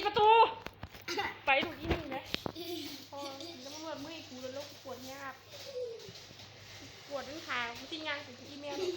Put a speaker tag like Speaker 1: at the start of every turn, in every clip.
Speaker 1: ดประตู ไปถูกที่นี่นะพอแล้วมันเมื่อยกูแล้วแล้วกูปวดแยบปวดทั้งขากูที่ย่างถึงที่แม่เลย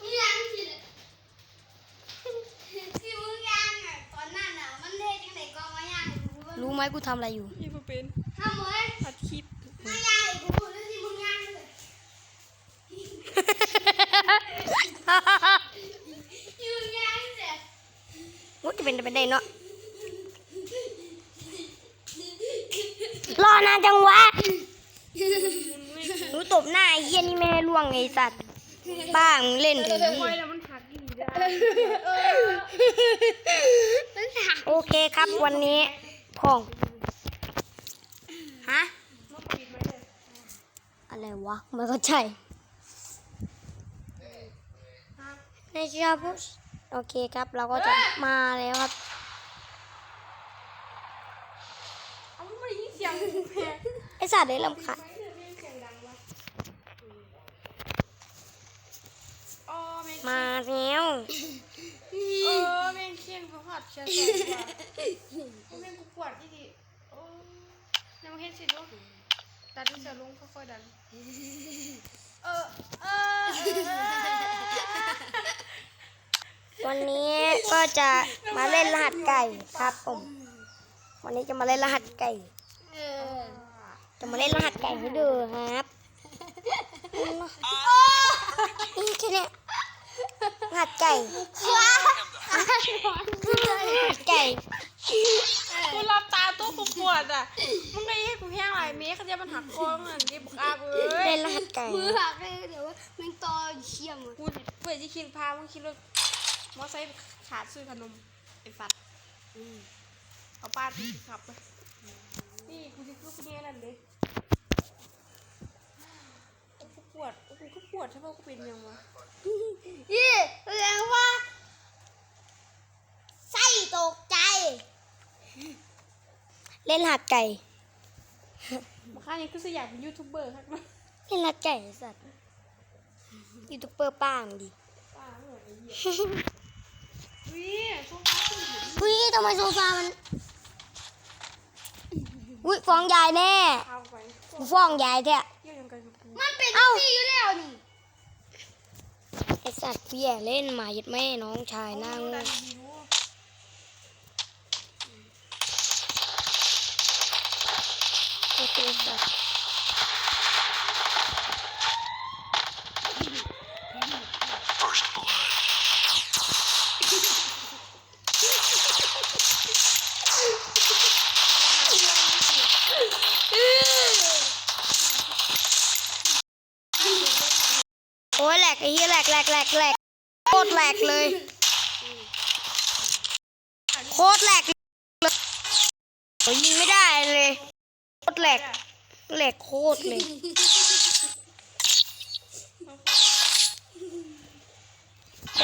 Speaker 2: มึงยังสิที่มึงยังอะตอนนั้นอะมันเท่จังไหนกองมายังกูว่า
Speaker 3: รู้ไหมกูทำอะไรอยู่
Speaker 1: นี่กูเป็น
Speaker 2: ทำไม
Speaker 1: ผัดคลิป
Speaker 2: มายังไอ้กูแล้วที่มึงยังเลยที่มึงยังเสร็จ
Speaker 3: มุดจะ เป็นไปได้เนาะรอนานจังวะหนูตบหน้าไอ้เหี้ยนี่ไม่ให้ล่วงไอ้สัตว์บ้างเล่นถึง
Speaker 1: โอ้ยแล้วมันหักอีกได้
Speaker 2: มันหัก
Speaker 3: โอเคครับวันนี้พองฮะ
Speaker 1: มันปิดไว้เลย
Speaker 3: อะไรวะไม่เข้าใจ
Speaker 1: หัก
Speaker 3: ในชาพุช โอเคครับ เราก็จะมาแล้วครับ
Speaker 1: เอามันไม่ได้ยินเสียงกูแพ้
Speaker 3: ไอสัตว์ได้ลำคาญ
Speaker 1: ไม่ได้ยินเสียงดังวะอ๋อแม่ง
Speaker 3: มาแล้ว
Speaker 1: เออแม่งเคียงเขาหัดเชียร์สองว่ะแม่งกูปวดที่ดีโอ้ยังไม่เห็นสิลูกดันที่จะลงค่อยๆดันเออเออเออ
Speaker 3: วันนี้ก็จะมาเล่นรหัสไก่ครับผมวันนี้จะมาเล่นรหัสไก่
Speaker 2: เออ
Speaker 3: จะมาเล่นรหัสไก่ให้ดูครับนี่แค่เนี้ยรหัสไก่รหัสไก่
Speaker 1: กูรับตาตัวกูปวดอะมึงไงให้กูแห้งหลายเมตรเขาจะมันหักคอมึงดิบุกอาบเอ้ย
Speaker 3: เล่นรหัสไก่
Speaker 2: มือหักเลยเดี๋ยวว่าแมันต่อเชี่ยม
Speaker 1: กูเพื่อจะคิดพามึงคิดว่า มอไซค์ขาดซื้อขนมไอ้สัตว์เอาป้าตีขับไปนี่กูจะคือกูเนี่ยนั่นเลยโอ้กูปวดโอ้กูก็ปวดใช่ป่ะกูเป็นยังวะ
Speaker 2: ยี่แสดงว่าไส้ตกใจ
Speaker 3: เล่นรหัสไก่
Speaker 1: มาค่านี้คือสอยากเป็นยูทูบเบอร์ครับ
Speaker 3: เล่นรหัสไก่ไอ้สัตว์ยูทูบเบอร์ป้างดิ
Speaker 1: ป้าเหมือนไอ้เหี้ย วิช่วงพักตื่น
Speaker 3: อุ้ยทำไมโซฟามันอุ้ยฟ้องยายแน่
Speaker 1: เอาไป
Speaker 3: กูฟ้องยายแท้
Speaker 1: เยี่ยยังกันกับกู
Speaker 2: มันเป็น
Speaker 3: เอ้า
Speaker 2: ที่อยู่แล้วนี่
Speaker 3: ไอสัตว์พี่แย่เล่นหมายัดแม่น้องชายนั่ง
Speaker 1: ดันดีรู้
Speaker 3: โอเคสัตว์โอ้ยแหลกไอ้เหี้ยแหล กแหลกโคตรแหลกเลย โคตรแหลกเลยยิงไม่ได้เลย โคตรแหลก แหลกโคตรเลย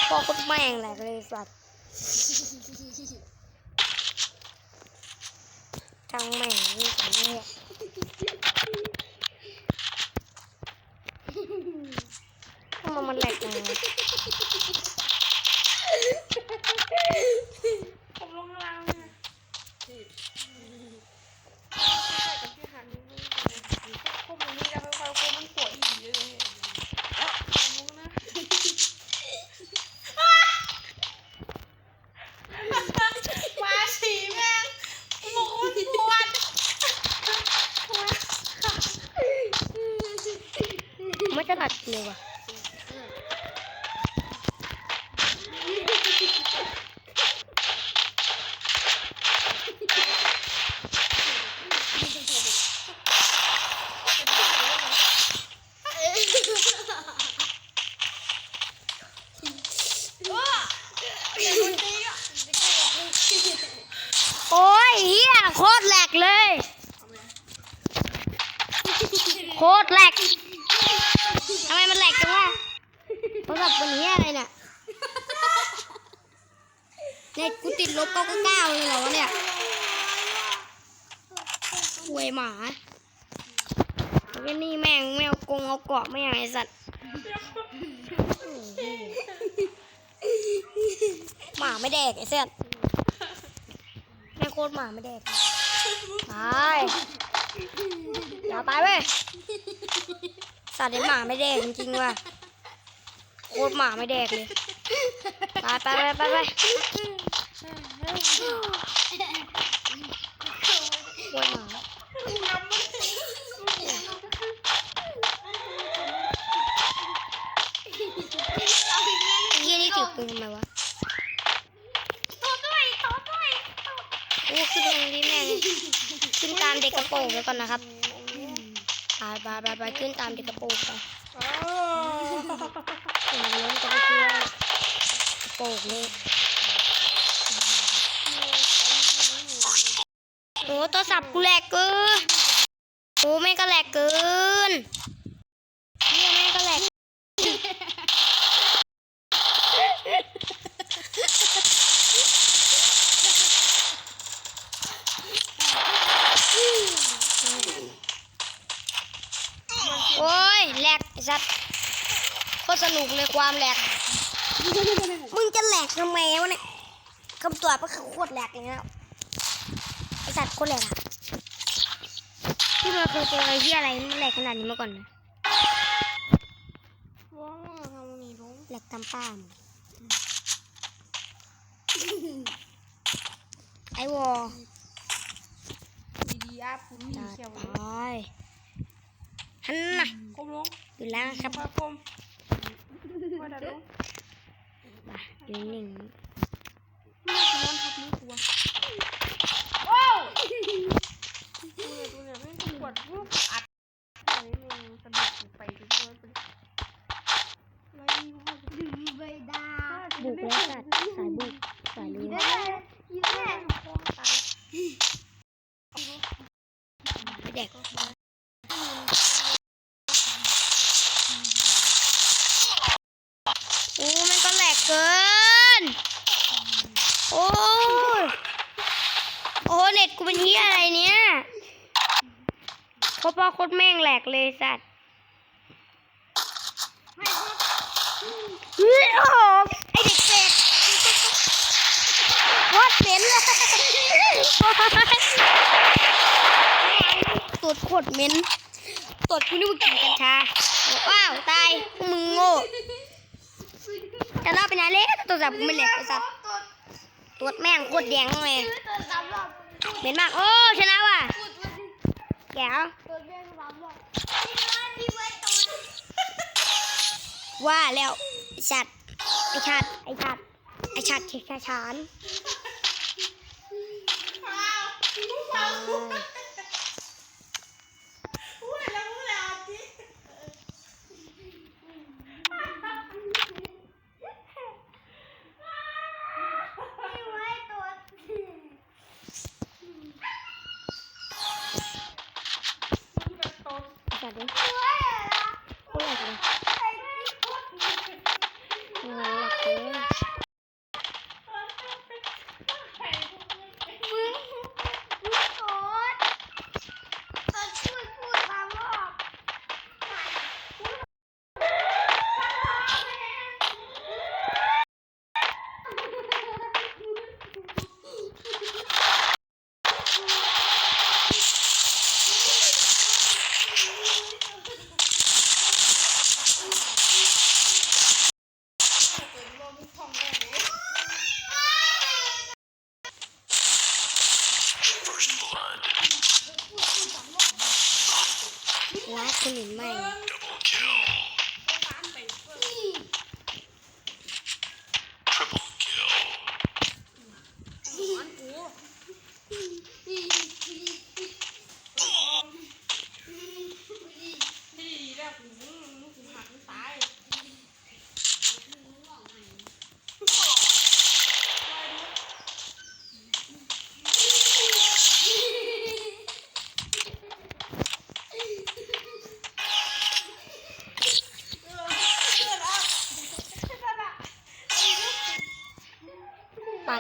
Speaker 3: พ่อโคตรแม่งแหลกเลยสัตว์จังแม่งนี่สังเนี่ยทำไมันแหลกเลย
Speaker 1: ผมลงข้างล่างนี่ยใช่กับพี่หันนี่มึงพวกมึงนี่แล้วค่อยๆพวกมันปวดอีกเยอะเลยมึงนะมาสีแม่งมึงคนปวด
Speaker 3: ไม่จะหลัดเลยว่ะ โอ้ยเฮียโคตรแหลกเลย โคตรแหลกทำไมมันแหลกจังวะโทรศัพท์เป็นเฮียอะไรเนี่ย เน็ตกูติดลบเก้าเก้าเลยเหรอวะเนี่ยหวยหมาแล้วก็นี่แม่งแมวกงเอาเกาะไม่ยังไอสัตว์หมาไม่แดกไอเส้นม่งโคตรหมาไม่แดกตายอย่าตายเว้ยสัตว์ไอหมาไม่แดกจริงๆว่ะโคตรหมาไม่แดกเลย ไปไปไปไปไป โคตรหมาไอ้เหี้ยนี่ถือปืนทำไมวะ
Speaker 2: ตัวด้วยตัวด้วย
Speaker 3: โอ้ขึ้นตรงนี้แม่งขึ้นตามเด็กกระโปรงไปก่อนนะครับไปไปไปไปขึ้นตามเด็กกระโปรงไป
Speaker 1: อ้าว
Speaker 3: ถึงล้มจะไปช่วยกระโปรงนี่โอ้ โทรศัพท์กูแหลกเกินโอ้แม่ก็แหลกเกินเนี่ยแม่ก็แหลกโอ้ยแหลกไอ้สัตว์โคตรสนุกเลยความแหลก มึงจะแหลกทำไมวะเนี่ยคำตอบก็คือโคตรแหลกเลยนะไอ สัตว์โคตรแหลกอะที่มันเคยเจอไอ้ที่อะไรมันแหลกขนาดนี้มาก่อนนะ
Speaker 1: ว้าวทำนี่ลง
Speaker 3: แหลกตามป้ามไอวอ
Speaker 1: ดีดีอาปุ้น
Speaker 3: ตา
Speaker 1: เขียว
Speaker 3: ยฮันน่ะ
Speaker 1: คมลง
Speaker 3: อยู่แล้วครับ
Speaker 1: พาคมว่าดัดลง
Speaker 3: อยู่นิ่ง
Speaker 1: ไม่นอนทับมือกูอะ ว้าวดูเนี่ยดูเนี่ยไม่งปวดรูปอัดไรนี่สะดุดกูไปทุกวันไปไรวะ
Speaker 2: ใบดา
Speaker 3: บุกแล้วสัตว์สายบุกสายลุย
Speaker 2: ได้ยิ้มแม่
Speaker 1: ตาย
Speaker 3: ไม่แดกโอ้มันก็แหลกเกิน โอ้ยโอ้เน็ตกูเป็นเฮียอะไรเนี่ยโค ตรพ่อโคตรแม่งแหลกเลยสัตว์เฮ้ยโอ้โหไอเด็กเป็ดโคตรเหม็นเลยตดโคตรเหม็นตดกูนึกว่ากินกัญชาว้าว ตายพวกมึงโง่จะเล่าไปไหนเล็กตัวจับกูไม่แหลกไอสัตว์
Speaker 2: ตัว
Speaker 3: ตดแม่งโคตรแดงเลย
Speaker 2: ตัวสามรอบ
Speaker 3: เหม็นมาก โอ้ชนะว่ะ
Speaker 2: พูดว่า
Speaker 3: แก้ว
Speaker 2: ตัวแม่สามรอบพี่น้อยพี่ไว้ตัว
Speaker 3: ว่าแล้วไอชัดไอชัดไอชัดไอชัดเชชาชาน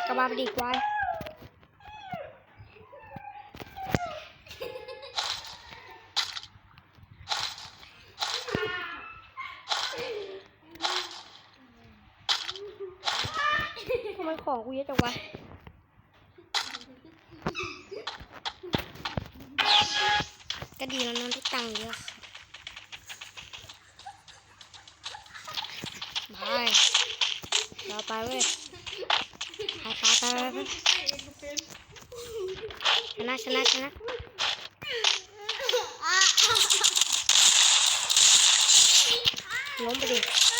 Speaker 3: กลั
Speaker 2: บ
Speaker 3: มา
Speaker 1: ไป
Speaker 3: ดีกว่าทำไมของกูเยอะจังวะก็ดีแล้วนอนที่ตังเยอะไปเราไปเว้ย ชนะชนะชนะล้มไปดิ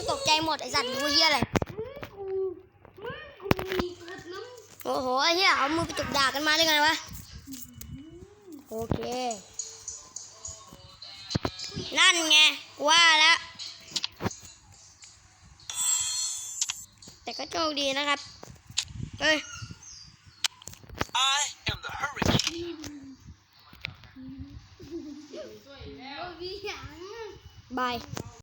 Speaker 3: เชี่ยวตกใจหมดไอสัตว์รู้เฮียอะไร
Speaker 2: มึงกูมึงกูมีเกิดน้ำ
Speaker 3: โอ้โหไอ้เฮียเอามือไปจุกด่ากันมาได้ไงวะโอเค นั่นไงกูว่าแล้วแต่ก็โชคดีนะครับเอ้ย
Speaker 4: I am the hurricane.
Speaker 1: สวยแล้ว
Speaker 2: โอ้ยพี่หยัง
Speaker 3: บาย
Speaker 1: เอา